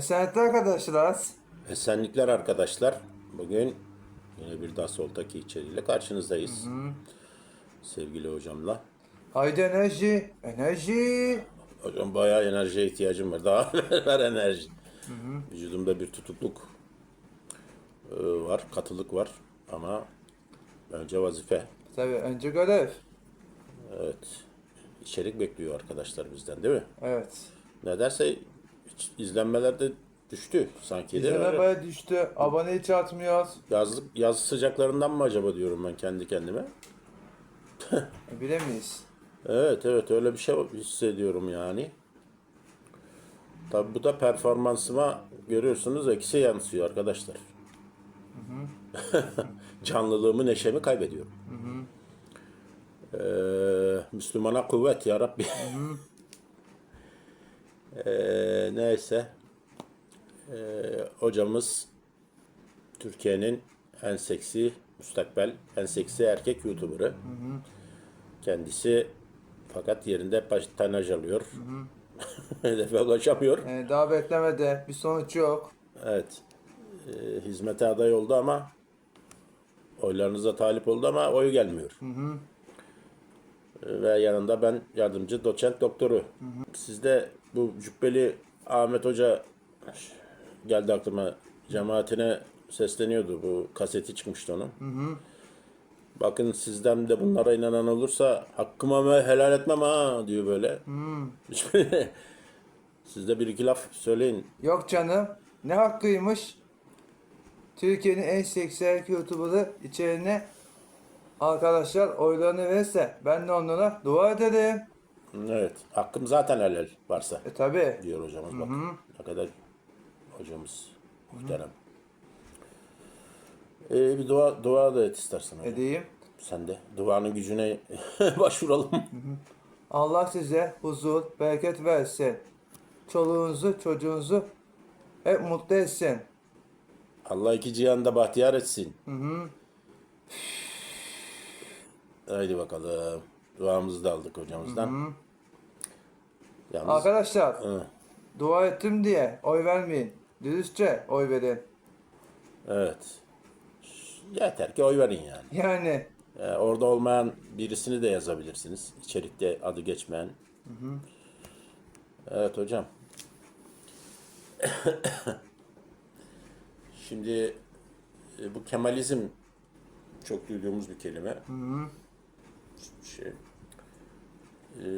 Esenlikler arkadaşlar. Esenlikler arkadaşlar. Bugün yine bir daha soldaki içeriğiyle karşınızdayız. Sevgili hocamla. Haydi enerji, enerji. Hocam bayağı enerjiye ihtiyacım var. Daha ver enerji. Vücudumda bir tutukluk e, var, katılık var ama önce vazife. Tabii önce görev. Evet. İçerik bekliyor arkadaşlar bizden değil mi? Evet. Nedense hiç izlenmeler de düştü sanki değil mi? Baya düştü. Abone hiç atmıyoruz. Yazlık, yaz sıcaklarından mı acaba diyorum ben kendi kendime. E, Bilemeyiz. Evet evet öyle bir şey hissediyorum yani. Tabi bu da performansıma görüyorsunuz eksi yansıyor arkadaşlar. Canlılığımı, neşemi kaybediyorum. Ee, Müslümana kuvvet ya Rabbi. Ee, neyse. Ee, hocamız Türkiye'nin en seksi müstakbel, en seksi erkek YouTuber'ı. Kendisi fakat yerinde baş tanaj alıyor. Hedefe ulaşamıyor. E, daha beklemede. Bir sonuç yok. Evet. Ee, hizmete aday oldu ama oylarınıza talip oldu ama oyu gelmiyor. Ee, Ve yanında ben yardımcı doçent doktoru. Sizde bu Cübbeli Ahmet Hoca geldi aklıma cemaatine sesleniyordu. Bu kaseti çıkmıştı onun. Bakın sizden de bunlara inanan olursa hakkımı helal etmem ha diyor böyle. Siz de bir iki laf söyleyin. Yok canım. Ne hakkıymış? Türkiye'nin en seksi erkek YouTuber'ı içeriğine arkadaşlar oylarını verirse ben de onlara dua ederim. Evet. Hakkım zaten helal varsa E tabi. diyor hocamız bak. Ne kadar hocamız muhterem. Ee, bir dua, dua da et istersen hocam. Edeyim. Sen de duanın gücüne başvuralım. Allah size huzur, bereket versin. Çoluğunuzu, çocuğunuzu hep mutlu etsin. Allah iki cihanda bahtiyar etsin. Haydi bakalım. Duamızı da aldık hocamızdan. Yalnız Arkadaşlar Hı, dua ettim diye oy vermeyin. Dürüstçe oy verin. evet. Yeter ki oy verin yani. Yani Ee, orada olmayan birisini de yazabilirsiniz. İçerikte adı geçmeyen. Evet hocam. Şimdi e, bu Kemalizm çok duyduğumuz bir kelime. Şey, e,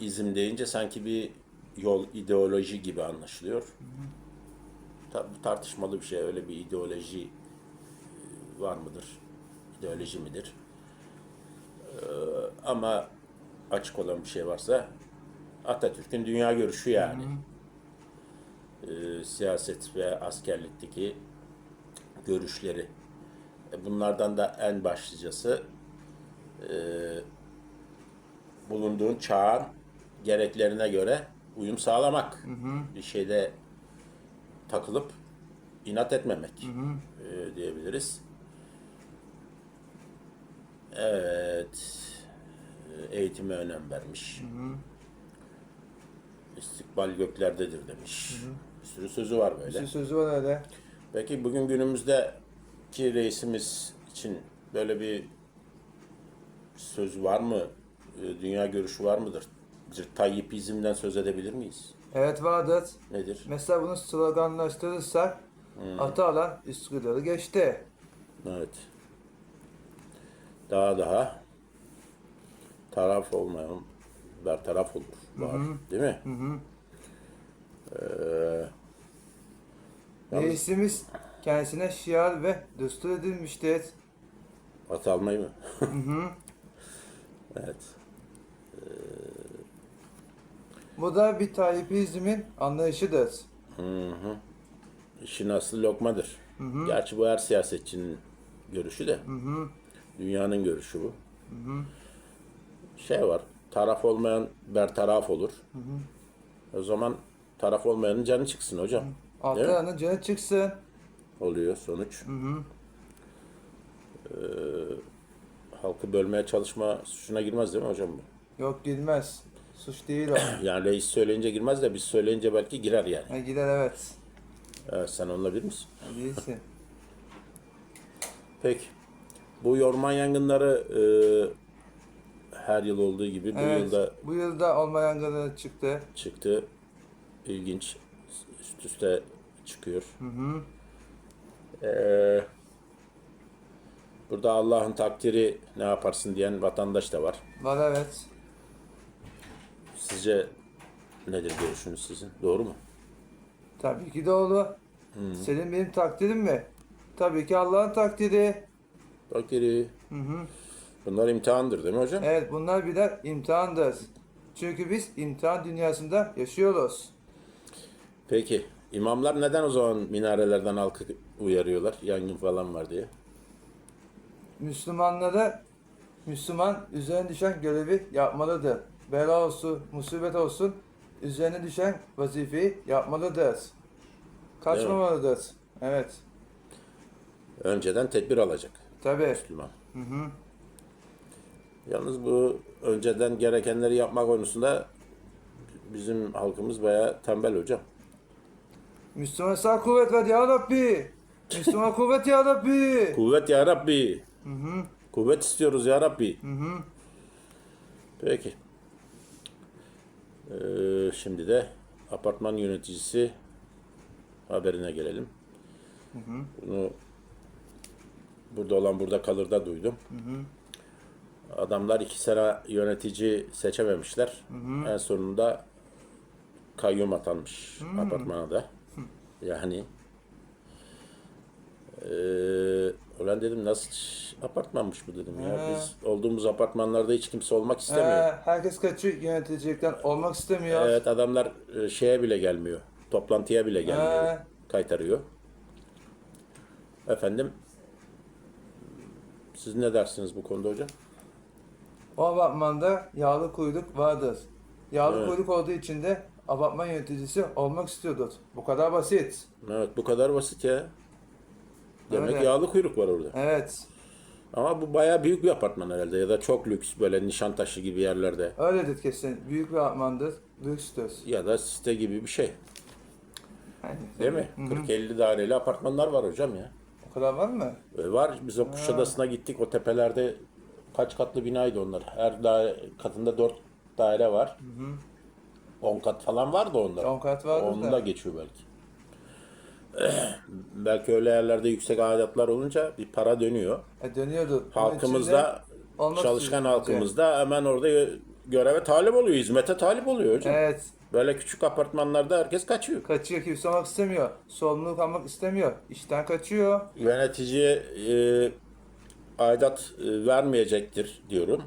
izm deyince sanki bir yol, ideoloji gibi anlaşılıyor. Tabii bu tartışmalı bir şey. Öyle bir ideoloji e, var mıdır? İdeoloji midir? Ama açık olan bir şey varsa Atatürk'ün dünya görüşü yani. Ee, siyaset ve askerlikteki görüşleri. E, Bunlardan da en başlıcası e, bulunduğun çağın gereklerine göre uyum sağlamak. Bir şeyde takılıp inat etmemek e, diyebiliriz. Evet. Eğitime önem vermiş. İstikbal göklerdedir demiş. Bir sürü sözü var böyle. bir sözü var öyle. Peki bugün günümüzdeki reisimiz için böyle bir söz var mı? E, Dünya görüşü var mıdır? Bir Tayyipizmden söz edebilir miyiz? Evet vardır. Nedir? Mesela bunu sloganlaştırırsak Atalan Üsküdar'ı geçti. Evet. Daha daha taraf olmayan bertaraf olur. Var. Değil mi? Ee, yalnız Reisimiz kendisine şiar ve düstur edilmiştir. at almayı mı? evet. Bu da bir Tayyipizmin anlayışıdır. İşin aslı lokmadır. Gerçi bu her siyasetçinin görüşü de. Dünyanın görüşü bu. Şey var. Taraf olmayan bertaraf olur. O zaman taraf olmayanın canı çıksın hocam. Atalan'ın canı çıksın. oluyor sonuç. Ee, halkı bölmeye çalışma suçuna girmez değil mi hocam bu? Yok girmez. Suç değil o. Yani reis söyleyince girmez de biz söyleyince belki girer yani. Ha, gider evet. Evet, sen onunla bir misin? Değilsin. Peki. Bu orman yangınları e, her yıl olduğu gibi bu evet. yılda Bu yılda olma yangını çıktı. çıktı. İlginç. Üst üste çıkıyor. Ee, burada Allah'ın takdiri ne yaparsın diyen vatandaş da var. Var evet. Sizce nedir görüşünüz sizin? Doğru mu? Tabii ki doğru. Senin benim takdirim mi? Tabii ki Allah'ın takdiri. Takdiri. Bunlar imtihandır değil mi hocam? Evet bunlar birer imtihandır. Çünkü biz imtihan dünyasında yaşıyoruz. Peki. imamlar neden o zaman minarelerden halkı uyarıyorlar? Yangın falan var diye. Müslümanlara Müslüman üzerine düşen görevi yapmalıdır. Bela olsun, musibet olsun üzerine düşen vazifeyi yapmalıdır. Kaçmamalıdır. Evet. Önceden tedbir alacak Tabii. Müslüman. Yalnız bu önceden gerekenleri yapmak konusunda bizim halkımız bayağı tembel hocam. Müslüman sağ kuvvet ver ya Rabbi. Müslüman kuvvet ya Rabbi. Kuvvet ya Rabbi. Kuvvet istiyoruz ya Rabbi. Peki. Ee, şimdi de apartman yöneticisi haberine gelelim. Bunu burada olan burada kalır da duydum. Adamlar iki sene yönetici seçememişler. En sonunda kayyum atanmış apartmana da. Yani eee ulan dedim nasıl apartmanmış bu dedim ya. He. Biz olduğumuz apartmanlarda hiç kimse olmak istemiyor. Ee, herkes kaçıyor yöneticilikten olmak istemiyor. Evet adamlar e, şeye bile gelmiyor. Toplantıya bile gelmiyor. He. Kaytarıyor. Efendim siz ne dersiniz bu konuda hocam? O apartmanda yağlı kuyruk vardır. Yağlı Evet. kuyruk olduğu için de apartman yöneticisi olmak istiyordur. Bu kadar basit. Evet bu kadar basit ya. Demek Öyle. yağlı kuyruk var orada. Evet. Ama bu bayağı büyük bir apartman herhalde ya da çok lüks böyle Nişantaşı gibi yerlerde Öyledir kesin. Büyük bir apartmandır. Lükstür. ya da site gibi bir şey. Yani, Değil mi? 40-50 daireli apartmanlar var hocam ya. o kadar var mı? E, var. Biz o Kuşadası'na gittik. O tepelerde kaç katlı binaydı onlar. Her daire, katında 4 daire var. 10 kat falan vardı onlar. 10 kat vardır Onun da. da geçiyor belki. belki öyle yerlerde yüksek aidatlar olunca bir para dönüyor. E, dönüyordur. Bunun Halkımız içinde da olmak çalışkan istiyor. halkımız da hemen orada gö- göreve talip oluyor. Hizmete talip oluyor hocam. Evet. Böyle küçük apartmanlarda herkes kaçıyor. Kaçıyor kimse olmak istemiyor. Sorumluluk almak istemiyor. İşten kaçıyor. Yöneticiye e, aidat e, vermeyecektir diyorum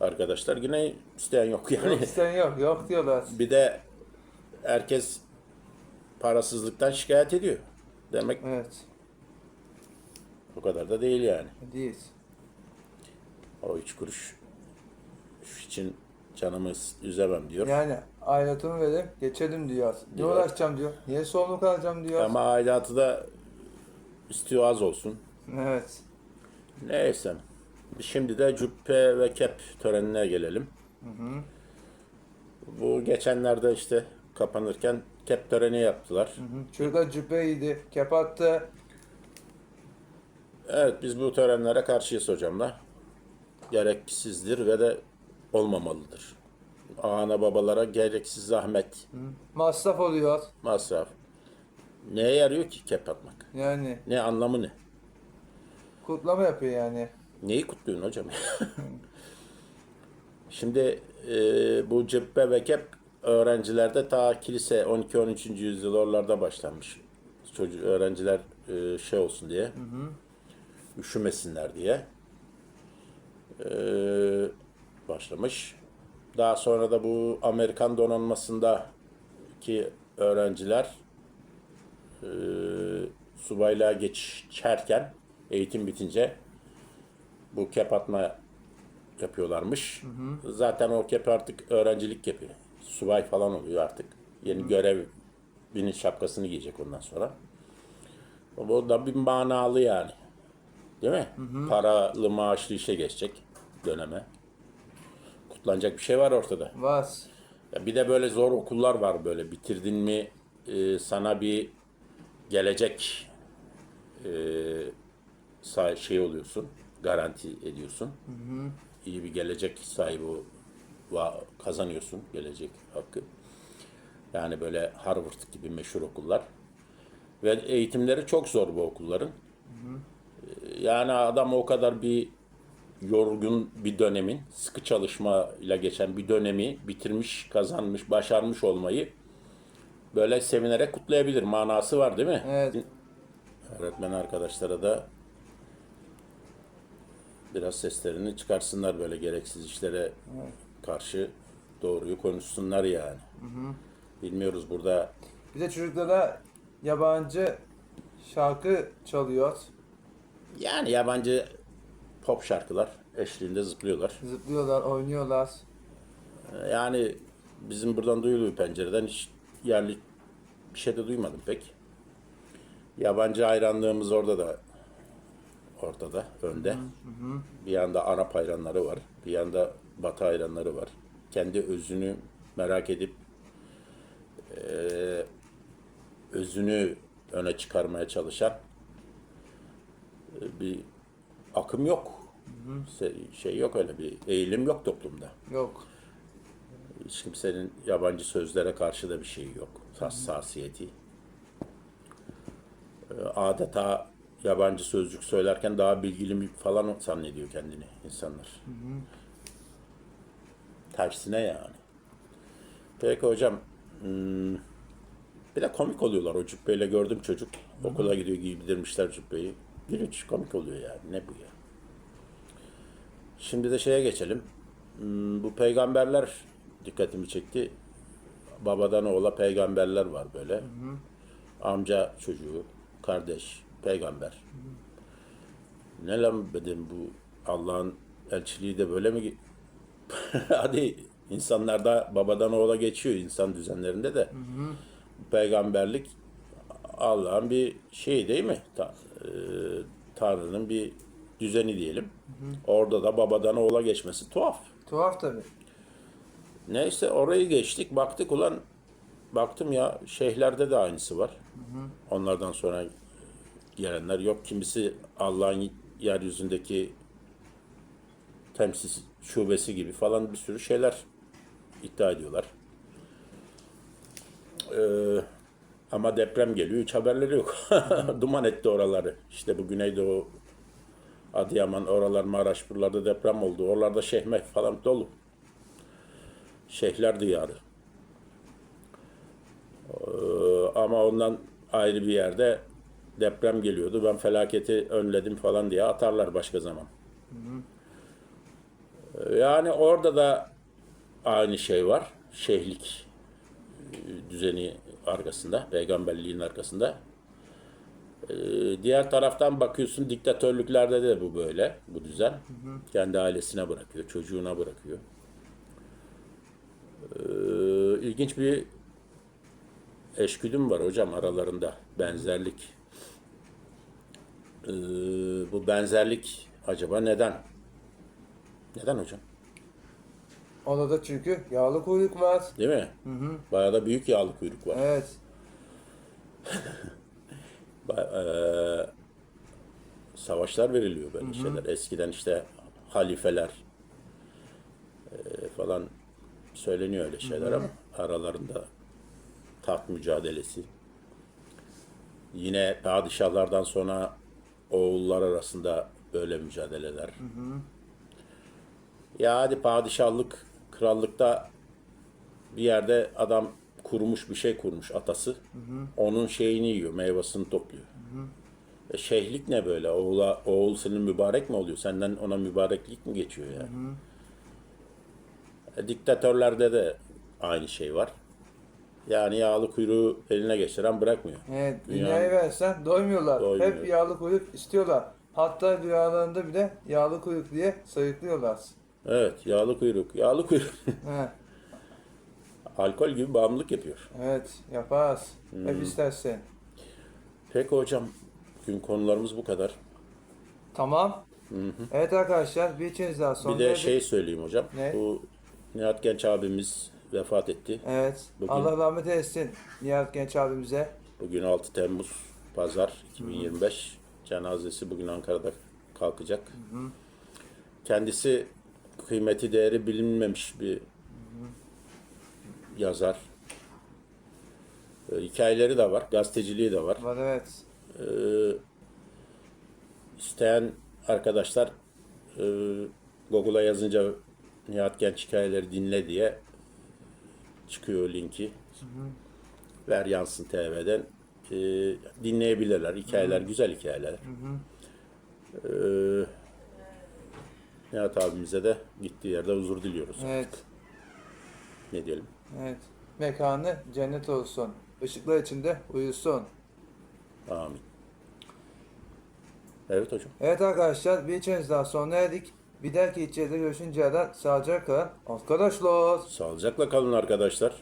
arkadaşlar. Yine isteyen yok yani. İsteyen yok. Yok diyorlar. Bir de herkes parasızlıktan şikayet ediyor. Demek Evet. o kadar da değil yani. Değil. O üç kuruş için canımı üzemem diyor. Yani aidatımı verip geçelim diyor. Ne Diyor. uğraşacağım diyor. Niye sorumluluk alacağım diyor. Ama aidatı da istiyor az olsun. Evet. Neyse. Şimdi de cübbe ve kep törenine gelelim. Bu geçenlerde işte kapanırken kep töreni yaptılar. Hı. Çocuklar cübbe giydi. Kep attı. Evet biz bu törenlere karşıyız hocamla. Gereksizdir ve de olmamalıdır. Ana babalara gereksiz zahmet, Masraf oluyor. masraf. Neye yarıyor ki kep atmak? Yani Ne anlamı ne? kutlama yapıyor yani. Neyi kutluyorsun hocam? Şimdi e, bu cübbe ve kep öğrencilerde ta kilise 12-13. yüzyıl oralarda başlanmış. Çocuk öğrenciler e, şey olsun diye. Üşümesinler diye. E, başlamış. Daha sonra da bu Amerikan donanmasındaki öğrenciler e, subaylığa geçerken eğitim bitince bu kep atma yapıyorlarmış. Zaten o kep artık öğrencilik kepi. Subay falan oluyor artık. Yeni görevinin şapkasını giyecek ondan sonra. Bu da bir manalı yani. Değil mi? Paralı maaşlı işe geçecek döneme. Kutlanacak bir şey var ortada. Var. Ya bir de böyle zor okullar var böyle. Bitirdin mi e, sana bir gelecek e, şey oluyorsun, garanti ediyorsun. İyi bir gelecek sahibi kazanıyorsun gelecek hakkı. Yani böyle Harvard gibi meşhur okullar. Ve eğitimleri çok zor bu okulların. E, Yani adam o kadar bir yorgun bir dönemin, sıkı çalışmayla geçen bir dönemi bitirmiş, kazanmış, başarmış olmayı böyle sevinerek kutlayabilir. Manası var değil mi? Evet. Öğretmen arkadaşlara da biraz seslerini çıkarsınlar böyle gereksiz işlere karşı doğruyu konuşsunlar yani. Bilmiyoruz burada Bir de çocuklara yabancı şarkı çalıyor. yani yabancı pop şarkılar eşliğinde zıplıyorlar. Zıplıyorlar, oynuyorlar. Yani bizim buradan duyuluyor pencereden hiç yerli bir şey de duymadım pek. Yabancı hayranlığımız orada da ortada, önde. Bir yanda Arap hayranları var, bir yanda Batı hayranları var. Kendi özünü merak edip eee, özünü öne çıkarmaya çalışan e, bir akım yok. Se- Şey yok öyle bir eğilim yok toplumda. Yok. Hiç kimsenin yabancı sözlere karşı da bir şeyi yok. Hassasiyeti. Ee, Adeta yabancı sözcük söylerken daha bilgili mi falan zannediyor kendini insanlar. Tersine yani. Peki hocam. hmm, Bir de komik oluyorlar. O cübbeyle gördüm çocuk. Okula gidiyor giydirmişler cübbeyi. Gülünç komik oluyor yani. Ne bu ya? Şimdi de şeye geçelim. Hmm, Bu peygamberler dikkatimi çekti. Babadan oğula peygamberler var böyle. Amca çocuğu, kardeş, peygamber. Ne lan dedim bu Allah'ın elçiliği de böyle mi? Hadi insanlarda babadan oğula geçiyor insan düzenlerinde de. Peygamberlik Allah'ın bir şey değil mi? Ta- e, Tanrı'nın bir düzeni diyelim. Orada da babadan oğula geçmesi tuhaf. Tuhaf tabii. Neyse orayı geçtik. Baktık ulan baktım ya şeyhlerde de aynısı var. Onlardan sonra gelenler yok. Kimisi Allah'ın yeryüzündeki temsil şubesi gibi falan bir sürü şeyler iddia ediyorlar. Ee, ama deprem geliyor. Hiç haberleri yok. Duman etti oraları. İşte bu Güneydoğu Adıyaman, oralar Maraş, buralarda deprem oldu. Oralarda şehmek falan dolu. Şeyhler diyarı. Ee, ama ondan ayrı bir yerde deprem geliyordu. Ben felaketi önledim falan diye atarlar başka zaman. Ee, Yani orada da aynı şey var. Şeyhlik e, düzeni arkasında, peygamberliğin arkasında. Ee, Diğer taraftan bakıyorsun diktatörlüklerde de bu böyle, bu düzen. Kendi ailesine bırakıyor, çocuğuna bırakıyor. Ee, ilginç bir eşgüdüm var hocam aralarında benzerlik. Bu benzerlik acaba neden? Neden hocam? Onda da çünkü yağlı kuyruk var. Değil mi? Bayağı da büyük yağlı kuyruk var. Evet. Ba- eee, savaşlar veriliyor böyle şeyler. Eskiden işte halifeler eee, falan söyleniyor öyle şeyler ama aralarında taht mücadelesi. Yine padişahlardan sonra oğullar arasında böyle mücadeleler. Ya hadi padişahlık, krallıkta bir yerde adam kurmuş bir şey kurmuş atası. Onun şeyini yiyor, meyvasını topluyor. E şeyhlik ne böyle? Oğula, oğul senin mübarek mi oluyor? Senden ona mübareklik mi geçiyor yani? E, diktatörlerde de aynı şey var. Yani yağlı kuyruğu eline geçiren bırakmıyor. Evet. Dünyanın- Dünyayı versen doymuyorlar. Doymuyor. Hep yağlı kuyruk istiyorlar. Hatta rüyalarında bile yağlı kuyruk diye sayıklıyorlar. Evet, yağlı kuyruk. Yağlı kuyruk. Alkol gibi bağımlılık yapıyor. Evet. Yaparız. Hep istersen. Peki hocam, gün konularımız bu kadar. Tamam. Evet arkadaşlar bir kez daha son Bir de şey söyleyeyim hocam. Ne? Bu Nihat Genç abimiz vefat etti. Evet. Bugün- Allah rahmet eylesin Nihat Genç abimize. Bugün 6 Temmuz. Pazar 2025. Cenazesi bugün Ankara'da kalkacak. Kendisi kıymeti değeri bilinmemiş bir yazar. E, hikayeleri de var, gazeteciliği de var. Var evet. E, isteyen arkadaşlar e, Google'a yazınca Nihat Genç hikayeleri dinle diye çıkıyor linki. Ver Yansın TV'den e, dinleyebilirler. Hikayeler güzel hikayeler. E, Nihat abimize de gittiği yerde huzur diliyoruz. Evet. Ne diyelim? Evet. Mekanı cennet olsun. Işıklar içinde uyusun. Amin. Evet hocam. Evet arkadaşlar bir içeriz daha sona erdik. Bir dahaki içeride görüşünceye kadar sağlıcakla. Arkadaşlar. Sağlıcakla kalın arkadaşlar.